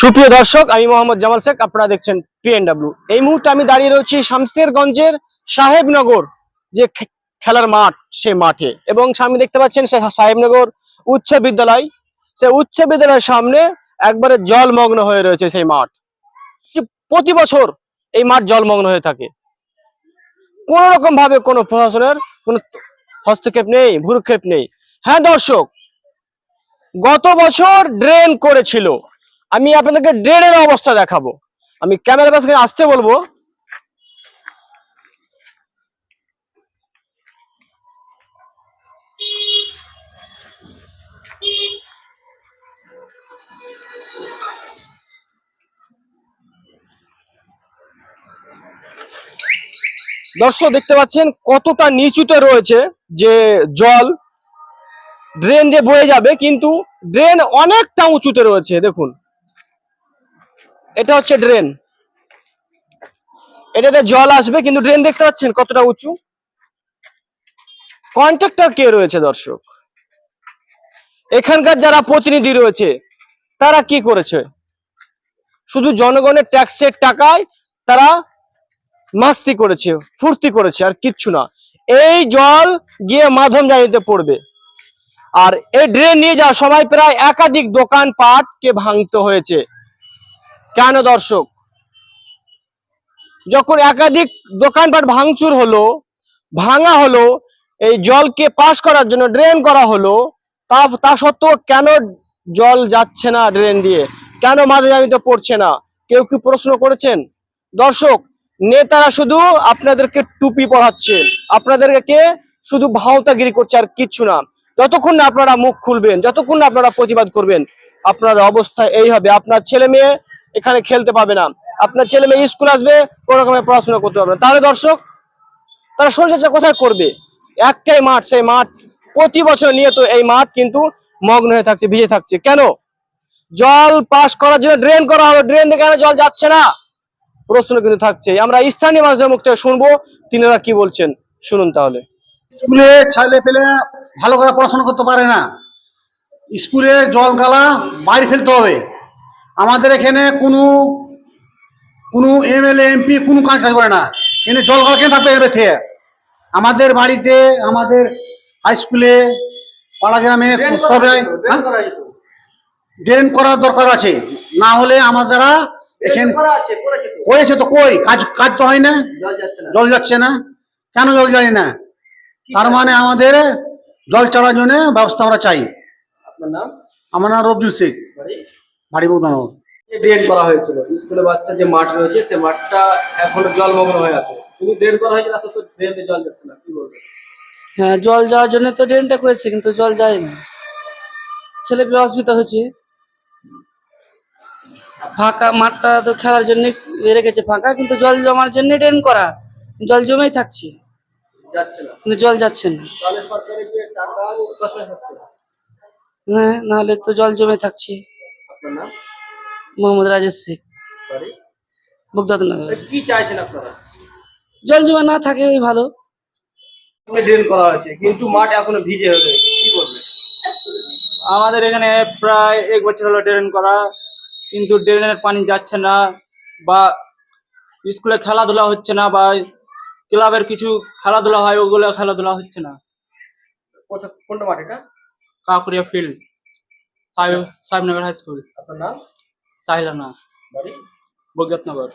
সুপ্রিয় দর্শক, আমি মোহাম্মদ জামাল শেখ, আপনারা দেখছেন পিএনডব্লিউ এই মুহূর্তে আমি দাঁড়িয়ে রয়েছি শামসেরগঞ্জের সাহেবনগর, যে খেলার মাঠ, সে মাঠে। এবং সামনে দেখতে পাচ্ছেন সাহেবনগর উচ্চ বিদ্যালয়। সে উচ্চ বিদ্যালয়ের সামনে একবারে জলমগ্ন হয়ে রয়েছে সেই মাঠ। প্রতি বছর এই মাঠ জলমগ্ন হয়ে থাকে। কোন রকম ভাবে কোনো প্রশাসনের কোনো হস্তক্ষেপ নেই, ভূরক্ষেপ নেই। হ্যাঁ দর্শক, গত বছর ড্রেন করেছিল। আমি আপনাদেরকে ড্রেনের অবস্থা দেখাবো। আমি ক্যামেরা কাছে আসতে বলব। দর্শক, দেখতে পাচ্ছেন কতটা নিচুতে রয়েছে যে জল ড্রেন দিয়ে বয়ে যাবে, কিন্তু ড্রেন অনেকটা উঁচুতে রয়েছে, দেখুন। এটা হচ্ছে ড্রেন এটাতে জল আসবে, কিন্তু ড্রেন দেখতে পাচ্ছেন কতটা উঁচু? কন্ট্রাক্টর কে রয়েছে, দর্শক? এখানকার যারা প্রতিনিধি রয়েছে, তারা কি করেছে? শুধু জনগণের ট্যাক্সের টাকায় তারা মাস্তি করেছে, ফুর্তি করেছে, আর কিচ্ছু না। এই জল গিয়ে মাধব জানিতে পড়বে। আর এই ড্রেন নিয়ে যাওয়ার সময় প্রায় একাধিক দোকান পাটকে ভাঙতে হয়েছে। কেন দর্শক? যখন একাধিক দোকানপাট ভাঙচুর হলো, ভাঙা হলো, এই জলকে পাস করার জন্য ড্রেন করা হলো, তা তা সত্ত্বেও কেন জল যাচ্ছে না ড্রেন দিয়ে? কেন মাঝে জামিতে পড়ছে না? কেউ কি প্রশ্ন করেছেন? দর্শক, নেতারা শুধু আপনাদেরকে টুপি পড়াচ্ছে আপনাদেরকে শুধু ভাওতাগিরি করছে আর কিচ্ছু না। যতক্ষণ না আপনারা মুখ খুলবেন, যতক্ষণ না আপনারা প্রতিবাদ করবেন, আপনার অবস্থা এই হবে। আপনার ছেলে মেয়ে এখানে খেলতে পাবে না। আপনার ছেলে মেয়ে স্কুল আসবে, কোনো রকমের পড়াশোনা করতে পারবে না। তাহলে দর্শক, তারা শরীরচর্চা কোথায় করবে? একটাই মাঠ, সেই মাঠ প্রতি বছর নিয়ত এই মাঠ কিন্তু মগ্ন হয়ে থাকছে, ভিজে থাকছে। কেন? জল পাস করার জন্য ড্রেন করা হবে। ড্রেন থেকে জল যাচ্ছে না। প্রশ্ন কিন্তু থাকছে আমরা স্থানীয় মানুষদের মুখ থেকে শুনব। তিনারা কি বলছেন? শুনুন তাহলে। স্কুলে ছেলে পেলে ভালো করে পড়াশোনা করতে পারে না। স্কুলে জল গালা বাইরে ফেলতে হবে। আমাদের এখানে কোনো কোনো এমএলএ এমপি কোনো কাজ কাজ করে না। এখানে জল গালা কেন থাকবে এর থেকে। আমাদের বাড়িতে আমাদের হাই স্কুলে পাড়া গ্রামে সবাই হ্যাঁ? ড্রেন করার দরকার আছে। না হলে আমার যারা এখানে করেছে তো। কই? কাজ কাজ তো হয় না। জল যাচ্ছে না। কেন জল যায় না? তার মানে আমাদের জল চড়ার জন্য ব্যবস্থা আমরা চাই। আপনার নাম? আমার নাম রবজুল শেখ ড্রেন করা হয়েছিল। স্কুলে বাচ্চা যে মাঠ রয়েছে সে মাঠটা এখনও জলমগ্ন হয়ে আছে। কিন্তু ড্রেন করা হয়েছিল আস্তে ড্রেনে জল যাচ্ছে না কি বলবে হ্যাঁ জল যাওয়ার জন্য তো ড্রেনটা করেছে কিন্তু জল যায় না ছেলে পেলে অসুবিধা হচ্ছে ফাঁকা মাঠটা তো খেলার জন্য রেখেছে ফাঁকা কিন্তু জল জমার জন্য ড্রেন করা। জল জমেই থাকছে। কিন্তু জল যাচ্ছে না। হ্যাঁ নাহলে তো জল জমে থাকছে। মোহাম্মদ রাজেশ শেখ। বাড়ি? বগদাদনগর কি চাইছেন আপনারা? জল জমা না থাকে ওই ভালো। ড্রেন করা হয়েছে কিন্তু মাঠ এখনও ভিজে হয়ে রয়েছে কি বলবে আমাদের এখানে প্রায় এক বছর হলো ড্রেন করা কিন্তু ড্রেনের পানি যাচ্ছে না বা স্কুলে খেলাধুলা হচ্ছে না বা ক্লাবের কিছু খেলাধুলা হয় ওগুলো খেলাধুলা হচ্ছে না। কোনটা মাঠ এটা? কাকুরিয়া ফিল্ড সাহেব সাহেবনগর হাই স্কুল আপনার নাম? साहिल ना बरी. नगर